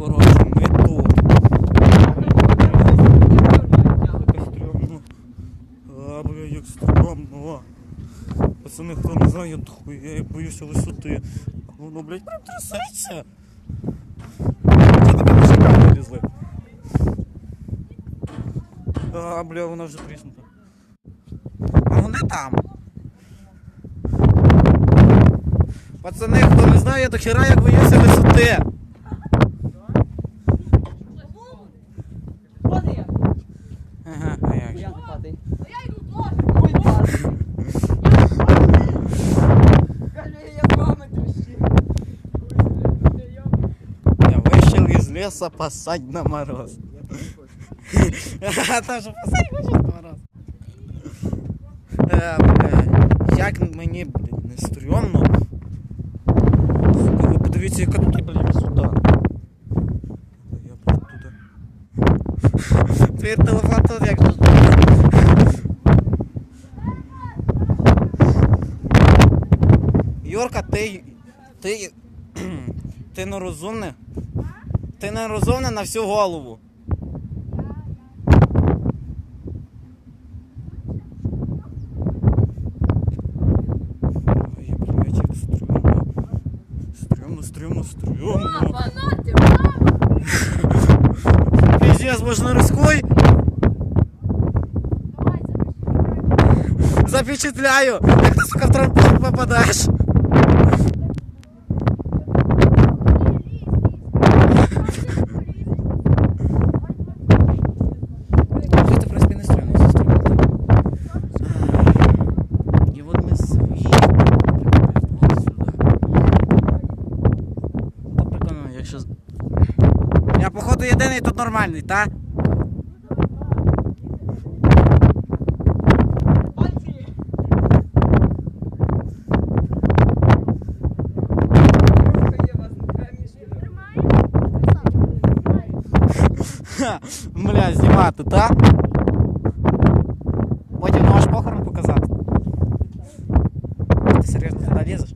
Коротше, ми тут. А, бля, як стрьомно. Пацани, хто не знає, я боюся висоти. Воно, блядь, прям трясеться. А, бля, вона вже тріснута. А вони там. Пацани, хто не знає, до хера як боюся висоти. Ага, а як же. Я йду теж. Я вышел из леса посадь на мороз. Тоже хочеш на мороз. Е, Як мені, блядь, не стрьомно. Ви подивіться, яка тут, блядь, висота. Я блядь, туди. Твій телефон тут як же. Юрка, ти. Ти. Ти нерозумний? Ти нерозумний на всю голову. Ой, блядь, як стрьомно. Стрьомно, стрьомно, стрьомно. Мама, на ти, мама. Пиздец, можна рискуй? Давай, запиши. Запечатляю! Як ти, сука, в трамплин попадаєш? З- Я, походу, єдиний тут нормальний, та? Бля, знімати, та? Потім на ваш похорон показати. Ти серйозно туди лізеш?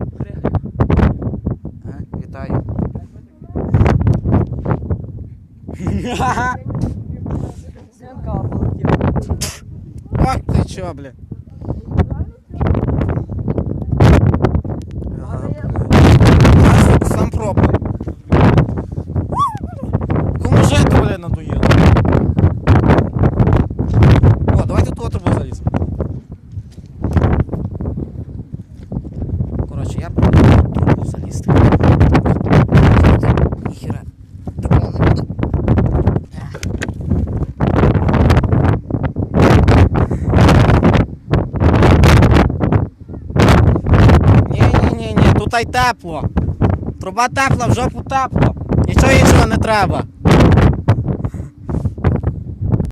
А, вітаю. Ох ти чо, бля. Ні-ні-ні, й тепло. Труба тепла, в жопу тепло. Нічого іншого не треба.